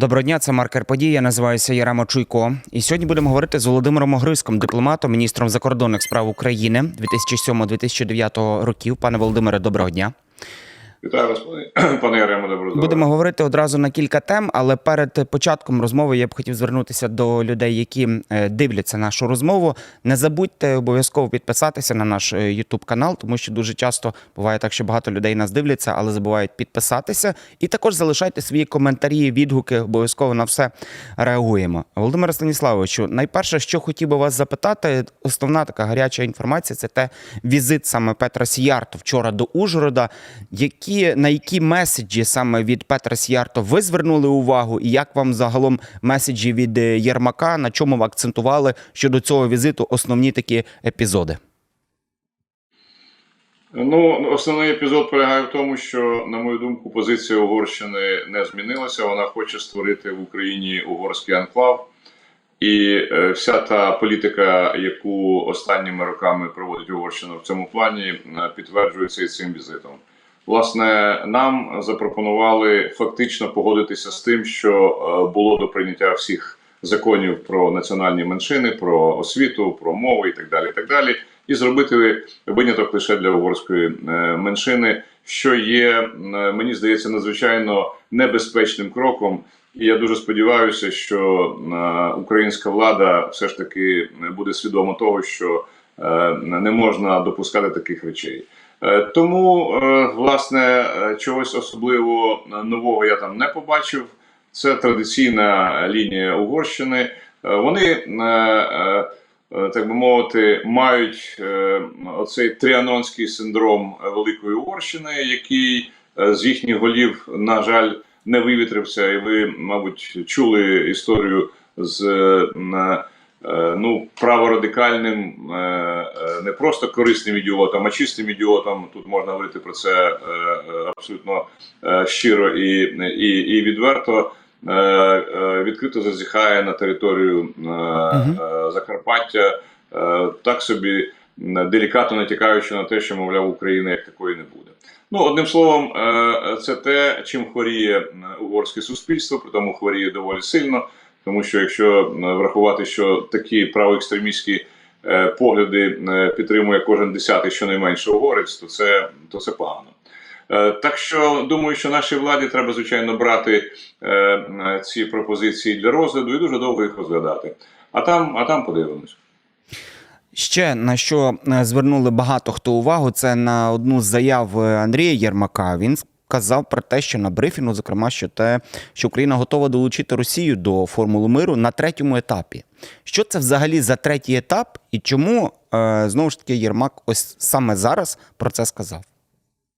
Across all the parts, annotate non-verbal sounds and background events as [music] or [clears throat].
Доброго дня, це маркер подій. Я називаюся Яремо Чуйко. І сьогодні будемо говорити з Володимиром Огриском, дипломатом, міністром закордонних справ України 2007-2009 років. Пане Володимире, доброго дня. Вітаю вас, пане, [clears throat] Яремо, здоров'я. Будемо говорити одразу на кілька тем, але перед початком розмови я б хотів звернутися до людей, які е, дивляться нашу розмову. Не забудьте обов'язково підписатися на наш YouTube канал, тому що дуже часто буває так, що багато людей нас дивляться, але забувають підписатися. І також залишайте свої коментарі, відгуки. Обов'язково на все реагуємо. Володимире Станіславовичу, найперше, що хотів би вас запитати, основна така гаряча інформація це те візит саме Петра Сіярто вчора до Ужгорода. Які на які меседжі саме від Петра Сіярто ви звернули увагу, і як вам загалом меседжі від е, Єрмака, на чому ви акцентували щодо цього візиту основні такі епізоди? Ну, основний епізод полягає в тому, що, на мою думку, позиція Угорщини не змінилася. Вона хоче створити в Україні угорський анклав. І е, вся та політика, яку останніми роками проводить Угорщина в цьому плані, е, підтверджується і цим візитом. Власне, нам запропонували фактично погодитися з тим, що е, було до прийняття всіх законів про національні меншини, про освіту, про мову і так далі. І так далі, і зробити виняток лише для угорської е, меншини, що є, мені здається, надзвичайно небезпечним кроком. І я дуже сподіваюся, що е, українська влада все ж таки буде свідома того, що не можна допускати таких речей. Е, Тому, е, власне, е, чогось особливо нового я там не побачив. Це традиційна лінія Угорщини. Вони, так би мовити, мають оцей тріанонський синдром Великої Угорщини, який з їхніх голів, на жаль, не вивітрився. І ви, мабуть, чули історію з ну, праворадикальним, е, е, не просто корисним ідіотом, а чистим ідіотом. Тут можна говорити про це е, е, абсолютно е, щиро і, і, і відверто. е, е, Відкрито зазіхає на територію е, е, Закарпаття, е, так собі делікатно натякаючи на те, що, мовляв, України як такої не буде. Ну, одним словом, е, це те, чим хворіє угорське суспільство, при тому хворіє доволі сильно. Тому що якщо е, врахувати, що такі правоекстремістські е, погляди е, підтримує кожен десятий, щонайменше угорець, то це, то це погано. Так що думаю, що нашій владі треба звичайно брати ці пропозиції для розгляду і дуже довго їх розглядати. А там, а там подивимось. Ще на що звернули багато хто увагу, це на одну з заяв Андрія Єрмака. Він сказав про те, що на брифінгу, зокрема, що те, що Україна готова долучити Росію до формули миру на третьому етапі. Що це взагалі за третій етап, і чому е, знову ж таки Єрмак ось саме зараз про це сказав?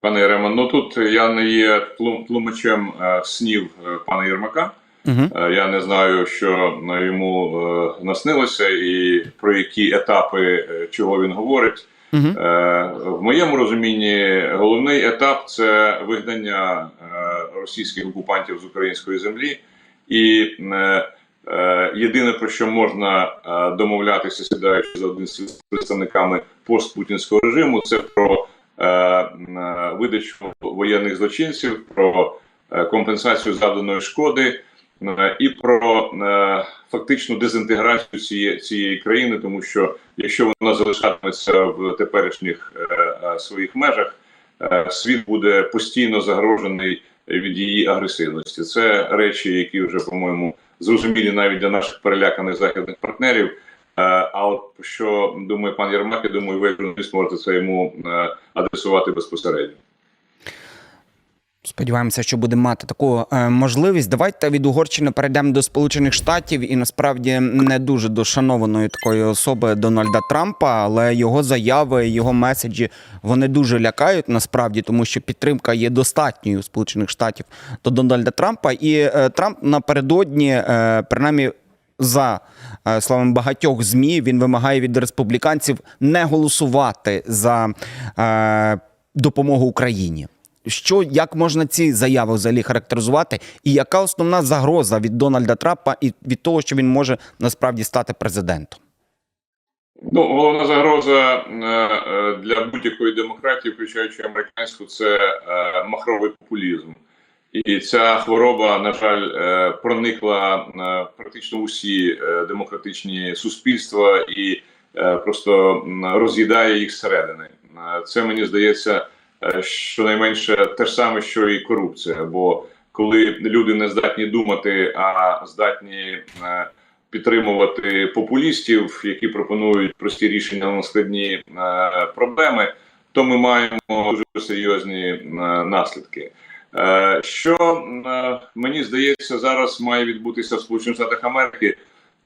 Пане Єрема, ну тут я не є тлум- тлумачем е, снів е, пана Єрмака. Угу. Я не знаю, що йому наснилося і про які етапи чого він говорить. Е, В моєму розумінні головний етап це вигнання е, російських окупантів з української землі, і е, єдине про що можна домовлятися, сідаючи за один з представниками постпутінського режиму, це про видачу воєнних злочинців, про компенсацію завданої шкоди. Е, І про е, фактичну дезінтеграцію цієї, цієї країни, тому що якщо вона залишатиметься в теперішніх е, своїх межах, світ буде постійно загрожений від її агресивності. Це речі, які вже, по-моєму, зрозумілі навіть для наших переляканих західних партнерів. А от що думає пан Єрмак, я думаю, ви журналіст можете це йому адресувати безпосередньо. Сподіваємося, що будемо мати таку е, можливість. Давайте від Угорщини перейдемо до Сполучених Штатів і насправді не дуже до шанованої такої особи Дональда Трампа, але його заяви, його меседжі вони дуже лякають насправді, тому що підтримка є достатньою Сполучених Штатів до Дональда Трампа. І е, Трамп напередодні, е, принаймні. За е, словами багатьох змі, він вимагає від республіканців не голосувати за е, допомогу Україні. Що як можна ці заяви взагалі характеризувати, і яка основна загроза від Дональда Трампа і від того, що він може насправді стати президентом? Ну, головна загроза е, е, для будь-якої демократії, включаючи американську, це е, махровий популізм. І ця хвороба, на жаль, проникла практично усі демократичні суспільства і просто роз'їдає їх зсередини. Це мені здається, щонайменше те ж саме, що і корупція. Бо коли люди не здатні думати, а здатні е, підтримувати популістів, які пропонують прості рішення на складні е, проблеми, то ми маємо дуже серйозні е, наслідки. Е, Що е, мені здається, зараз має відбутися в Сполучених Штатах Америки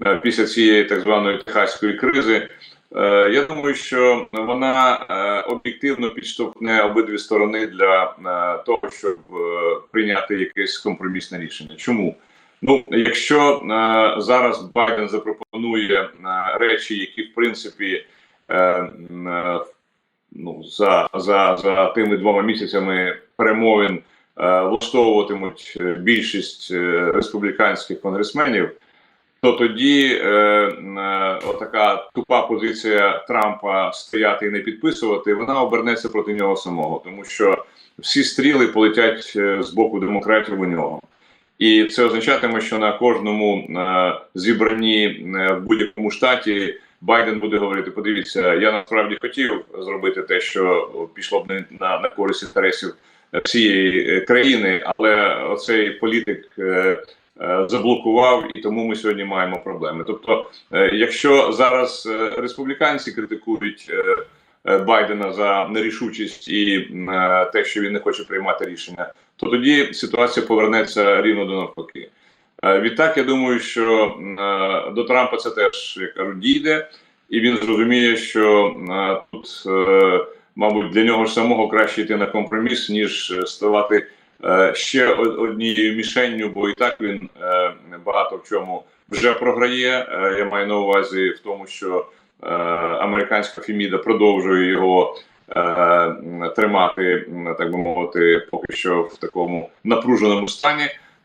е, після цієї так званої техаської кризи. Е, Я думаю, що вона е, об'єктивно підштовхне обидві сторони для е, того, щоб прийняти якесь компромісне рішення. Чому? Ну, якщо зараз Байден запропонує речі, які в принципі ну, за, за, за тими двома місяцями перемовин влаштовуватимуть більшість республіканських конгресменів, то тоді е, е, отака тупа позиція Трампа стояти і не підписувати, вона обернеться проти нього самого, тому що всі стріли полетять е, з боку демократів у нього. І це означатиме, що на кожному е, зібранні е, в будь-якому штаті Байден буде говорити: подивіться, я насправді хотів зробити те, що пішло б на, на користь інтересів всієї е, країни, але оцей політик заблокував, і тому ми сьогодні маємо проблеми. Тобто, е, якщо зараз е, республіканці критикують. е, е, Байдена за нерішучість і е, те, що він не хоче приймати рішення, то тоді ситуація повернеться рівно до навпаки. Е, Відтак, я думаю, що е, до Трампа це теж як кажуть, дійде, і він зрозуміє, що е, тут, е, мабуть, для нього ж самого краще йти на компроміс, ніж е, ставати е, ще однією мішенню, бо і так він е, багато в чому вже програє. Е, Я маю на увазі в тому, що е, американська Феміда продовжує його е, тримати, так би мовити, поки що в такому напруженому стані.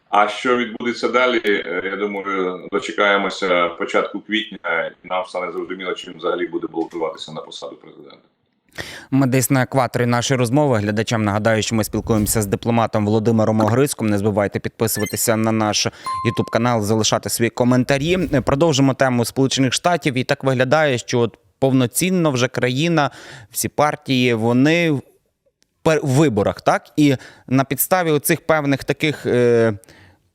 А що відбудеться далі? е, Я думаю, дочекаємося початку квітня, і нам стане зрозуміло, чим взагалі буде балотуватися на посаду президента. Ми десь на екваторі нашої розмови. Глядачам нагадаю, що ми спілкуємося з дипломатом Володимиром Огрицьком. Не забувайте підписуватися на наш Ютуб канал, залишати свої коментарі. Продовжимо тему Сполучених Штатів. І так виглядає, що от повноцінно вже країна, всі партії, вони в виборах, так і на підставі оцих певних таких. Е-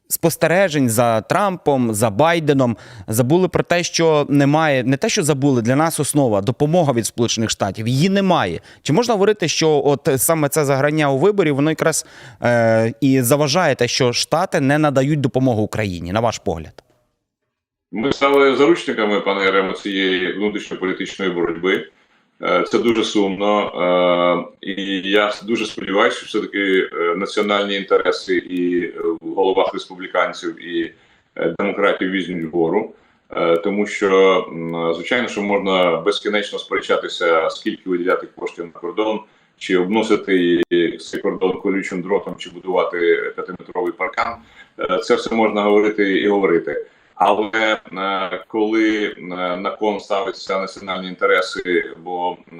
спостережень за Трампом, за Байденом забули про те, що немає не те, що забули для нас основа допомога від Сполучених Штатів. Її немає. Чи можна говорити, що от саме це заграння у виборі воно якраз е, і заважає те, що Штати не надають допомогу Україні, на ваш погляд? Ми стали заручниками, пане Яремо, цієї внутрішньополітичної боротьби. Е, Це дуже сумно, Е, і я дуже сподіваюся, що все-таки е, національні інтереси і в головах республіканців і демократів візьмуть вгору. Тому що, звичайно, що можна безкінечно сперечатися, скільки виділяти коштів на кордон, чи обносити цей кордон колючим дротом, чи будувати п'ятиметровий паркан. Це все можна говорити і говорити. Але е, коли е, на кон ставиться національні інтереси, бо е,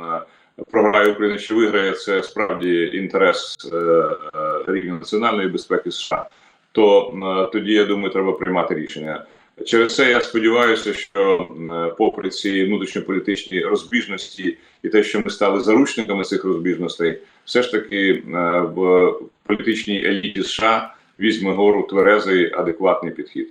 програє Україна чи виграє, це справді інтерес рівня національної безпеки США, то тоді я думаю, треба приймати рішення. Через це я сподіваюся, що попри ці внутрішньополітичні розбіжності і те, що ми стали заручниками цих розбіжностей, все ж таки в політичній еліті США візьме гору тверезий адекватний підхід.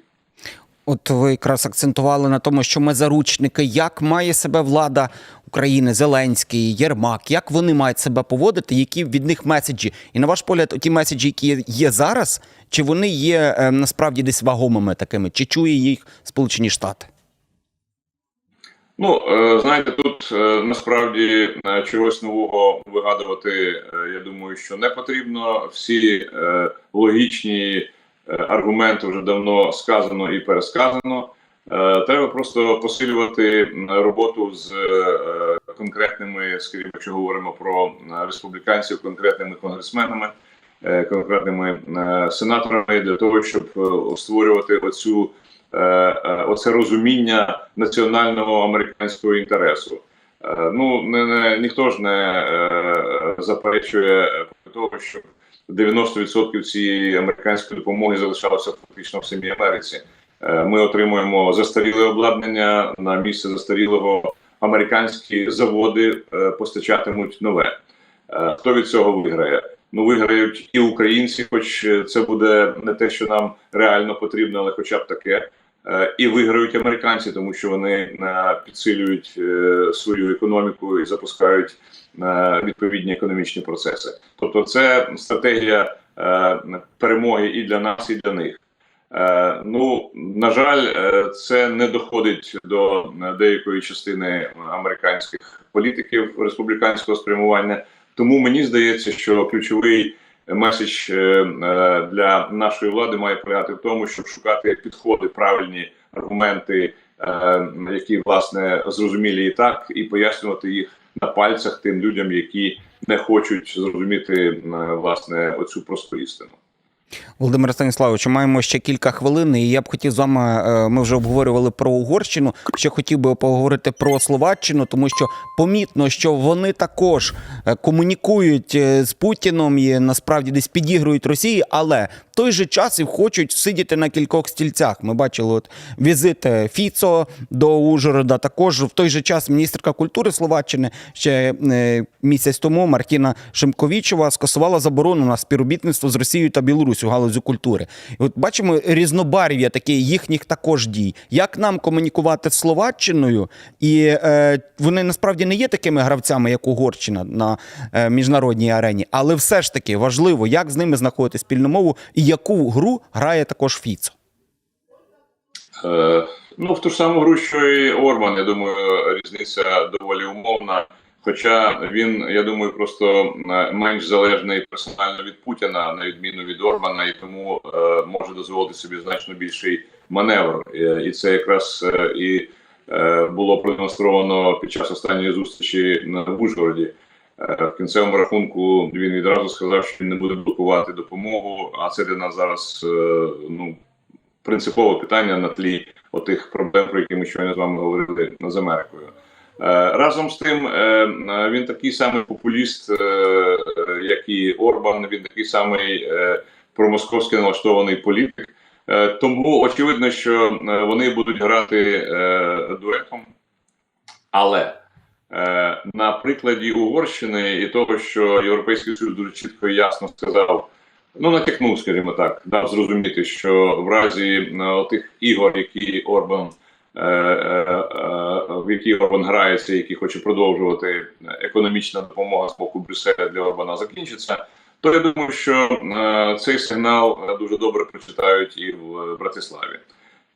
От ви якраз акцентували на тому, що ми заручники. Як має себе влада України, Зеленський, Єрмак, як вони мають себе поводити, які від них меседжі? І на ваш погляд, ті меседжі, які є- зараз, чи вони є е, насправді десь вагомими такими, чи чує їх Сполучені Штати? Ну, е, знаєте, тут е, насправді е, чогось нового вигадувати, я думаю, що не потрібно. Всі логічні аргументи вже давно сказано і пересказано. Е, Треба просто посилювати роботу з е, конкретними, скажімо, якщо говоримо про е, республіканців, конкретними конгресменами, е, конкретними е, сенаторами для того, щоб е, створювати оцю е, е, оце розуміння національного американського інтересу. Е, Ну не, не ніхто ж не е, заперечує про того, щоб 90% цієї американської допомоги залишалося фактично в самій Америці. Е, Ми отримуємо застаріле обладнання на місце застарілого. Американські заводи е, постачатимуть нове. Е, Хто від цього виграє? Ну, виграють і українці, хоч це буде не те, що нам реально потрібно, але хоча б таке. Е, І виграють американці, тому що вони е, підсилюють е, свою економіку і запускають відповідні економічні процеси. Тобто, це стратегія перемоги і для нас, і для них. Ну, на жаль, це не доходить до деякої частини американських політиків республіканського спрямування. Тому мені здається, що ключовий меседж е, е, для нашої влади має полягати в тому, щоб шукати підходи, правильні аргументи, е, які власне зрозумілі і так, і пояснювати їх на пальцях тим людям, які не хочуть зрозуміти власне оцю просту істину. Володимир Станіславович, маємо ще кілька хвилин, і я б хотів з вами. е, Ми вже обговорювали про Угорщину. Ще хотів би поговорити про Словаччину, тому що помітно, що вони також е, комунікують е, з Путіном і насправді десь підігрують Росії, але той же час і хочуть сидіти на кількох стільцях. Ми бачили от візит е, Фіцо до Ужгорода. Також в той же час міністерка культури Словаччини ще е, місяць тому Мартіна Шимковічова скасувала заборону на співробітництво з Росією та Білорусю у галузі культури. І от бачимо різнобарв'я таке їхніх також дій. Як нам комунікувати з Словаччиною? І е, вони насправді не є такими гравцями, як Угорщина на е, міжнародній арені, але все ж таки важливо, як з ними знаходити спільну мову і яку гру грає також Фіцо. Е, ну, в ту ж саму гру, що і Орман, я думаю, різниця доволі умовна. Хоча він, я думаю, просто е, менш залежний персонально від Путіна, на відміну від Ормана, і тому е, може дозволити собі значно більший маневр. Е, і це якраз е, і е, було продемонстровано під час останньої зустрічі на Ужгороді. Е, В кінцевому рахунку він відразу сказав, що він не буде блокувати допомогу. А це для нас зараз е, ну принципове питання на тлі отих проблем, про які ми щойно з вами говорили з Америкою. Е, Разом з тим, він такий самий популіст, як і Орбан. Він такий самий е, промосковськи налаштований політик. Тому очевидно, що вони будуть грати дуетом. Але на прикладі Угорщини і того, що Європейський Союз дуже чітко і ясно сказав, ну натякнув, скажімо так, дав зрозуміти, що в разі е, тих ігор, які Орбан. е, е, е, В які Орбан грається, які хоче продовжувати економічна допомога з боку Брюсселя для Орбана закінчиться, то я думаю, що е, цей сигнал е, дуже добре прочитають і в Братиславі.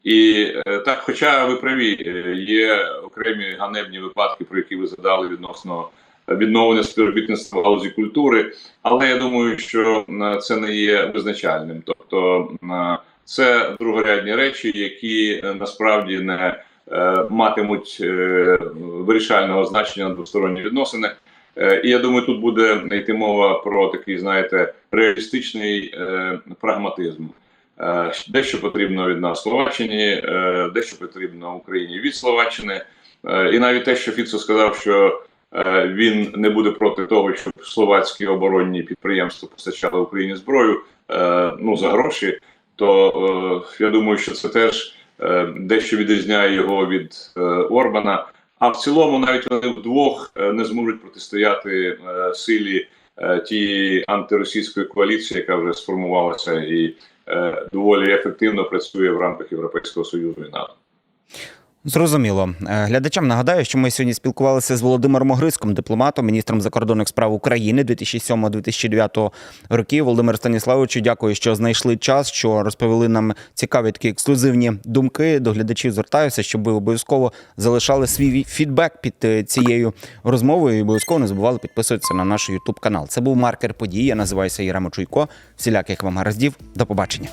І е, так, хоча ви праві, е, є окремі ганебні випадки, про які ви згадали відносно відновлення співробітництва в галузі культури, але я думаю, що е, це не є визначальним. Тобто е, це другорядні речі, які е, насправді не е, матимуть е, вирішального значення на двосторонні відносини. Е, І я думаю, тут буде йти мова про такий, знаєте, реалістичний е, прагматизм. Е, Дещо потрібно від нас Словаччині, е, дещо потрібно Україні від Словаччини. Е, І навіть те, що Фіцо сказав, що він не буде проти того, щоб словацькі оборонні підприємства постачали Україні зброю ну за гроші, то я думаю, що це теж дещо відрізняє його від Орбана. А в цілому, навіть вони вдвох не зможуть протистояти силі тієї антиросійської коаліції, яка вже сформувалася і доволі ефективно працює в рамках Європейського союзу і НАТО. Зрозуміло. Е, Глядачам нагадаю, що ми сьогодні спілкувалися з Володимиром Огриском, дипломатом, міністром закордонних справ України 2007-2009 років. Володимир Станіславовичу, дякую, що знайшли час, що розповіли нам цікаві такі ексклюзивні думки. До глядачів звертаюся, щоб ви обов'язково залишали свій фідбек під е, цією розмовою і обов'язково не забували підписуватися на наш Ютуб канал. Це був маркер події. Я називаюся Єрема Чуйко. Всіляких вам гараздів. До побачення.